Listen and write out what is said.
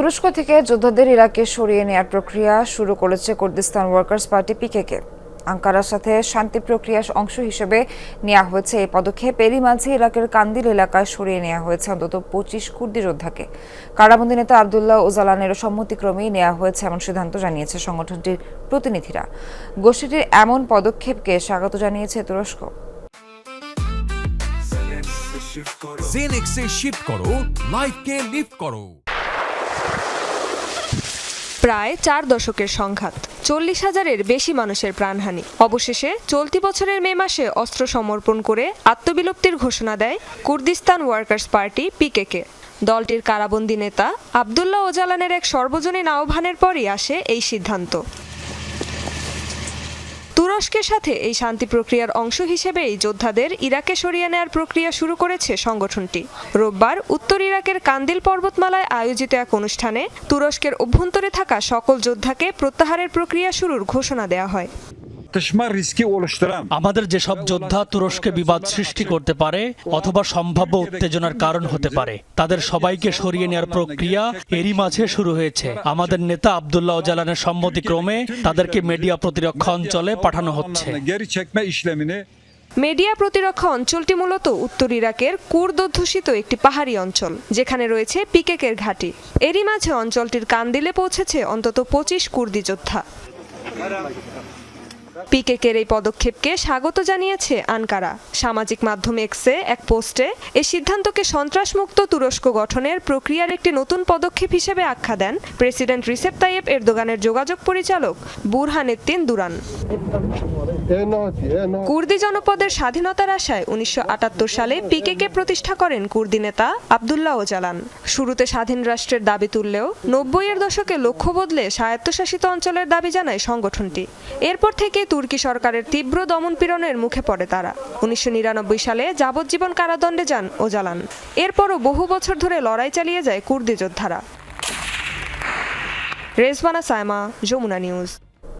তুরস্ক থেকে যোদ্ধাদের ইরাকে সরিয়ে নেয়ার প্রক্রিয়া শুরু করেছে কুর্দিস্তান ওয়ার্কার্স পার্টি পিকেকে। আঙ্কারার সাথে শান্তি প্রক্রিয়ার অংশ হিসেবে নেওয়া হয়েছে এই পদক্ষেপ। এরই মাঝে ইরাকের কান্দিল এলাকায় সরিয়ে নেওয়া হয়েছে অন্তত পঁচিশ কুর্দি যোদ্ধাকে। কারাবন্দী নেতা আবদুল্লাহ ওজালানের সম্মতিক্রমেই নেওয়া হয়েছে এমন সিদ্ধান্ত জানিয়েছে সংগঠনটির প্রতিনিধিরা। গোষ্ঠীটির এমন পদক্ষেপকে স্বাগত জানিয়েছে তুরস্ক। শিফট করো লাইফকে লিফট করো। প্রায় চার দশকের সংঘাত। চল্লিশ হাজারের বেশি মানুষের প্রাণহানি। অবশেষে চলতি বছরের মে মাসে অস্ত্র সমর্পণ করে আত্মবিলুপ্তির ঘোষণা দেয় কুর্দিস্তান ওয়ার্কার্স পার্টি পিকেকে। দলটির কারাবন্দী নেতা আবদুল্লাহ ওজালানের এক সর্বজনীন আহ্বানের পরই আসে এই সিদ্ধান্ত। তুরস্কের সাথে এই শান্তি প্রক্রিয়ার অংশ হিসেবেই যোদ্ধাদের ইরাকে সরিয়ে নেয়ার প্রক্রিয়া শুরু করেছে সংগঠনটি। রোববার উত্তর ইরাকের কান্দিল পর্বতমালায় আয়োজিত এক অনুষ্ঠানে তুরস্কের অভ্যন্তরে থাকা সকল যোদ্ধাকে প্রত্যাহারের প্রক্রিয়া শুরুর ঘোষণা দেওয়া হয়। Tışma riski oluşturan আমাদের যেসব যোদ্ধা তুরস্কে বিবাদ সৃষ্টি করতে পারে অথবা সম্ভাব্য উত্তেজনার কারণ হতে পারে তাদের সবাইকে সরিয়ে নেওয়ার প্রক্রিয়া এরই মাঝে শুরু হয়েছে। আমাদের নেতা আবদুল্লাহ ওজালানের সম্মতিক্রমে তাদেরকে মিডিয়া প্রতিরক্ষা অঞ্চলে পাঠানো হচ্ছে। মেডিয়া প্রতিরক্ষা অঞ্চলটি মূলত উত্তর ইরাকের কুর্দ অধ্যুষিত একটি পাহাড়ি অঞ্চল যেখানে রয়েছে পিকেকের ঘাঁটি। এরই মাঝে অঞ্চলটির কান্দিলে পৌঁছেছে অন্তত পঁচিশ কুর্দি যোদ্ধা। পিকেকের এই পদক্ষেপকে স্বাগত জানিয়েছে আনকারা। সামাজিক মাধ্যম এক্সে এক পোস্টে এই সিদ্ধান্তকে সন্ত্রাসমুক্ত তুরস্ক গঠনের প্রক্রিয়ার একটি নতুন পদক্ষেপ হিসেবে আখ্যা দেন প্রেসিডেন্ট রিসেপ তাইয়েব এরদোগানের যোগাযোগ পরিচালক বুরহানেত্তিন দুরান। কুর্দি জনপদের স্বাধীনতার আশায় উনিশশো আটাত্তর সালে পিকেকে প্রতিষ্ঠা করেন কুর্দি নেতা আবদুল্লাহ ওজালান শুরুতে স্বাধীন রাষ্ট্রের দাবি তুললেও নব্বইয়ের দশকে লক্ষ্য বদলে স্বায়ত্তশাসিত অঞ্চলের দাবি জানায় সংগঠনটি। এরপর থেকে তুর্কি সরকারের তীব্র দমনপীড়নের মুখে পড়ে তারা। উনিশশো নিরানব্বই সালে যাবজ্জীবন কারাদণ্ডে যান ও জ্বালান এরপরও বহু বছর ধরে লড়াই চালিয়ে যায় কুর্দি যোদ্ধারা। রেজবানা সায়মা, যমুনা নিউজ।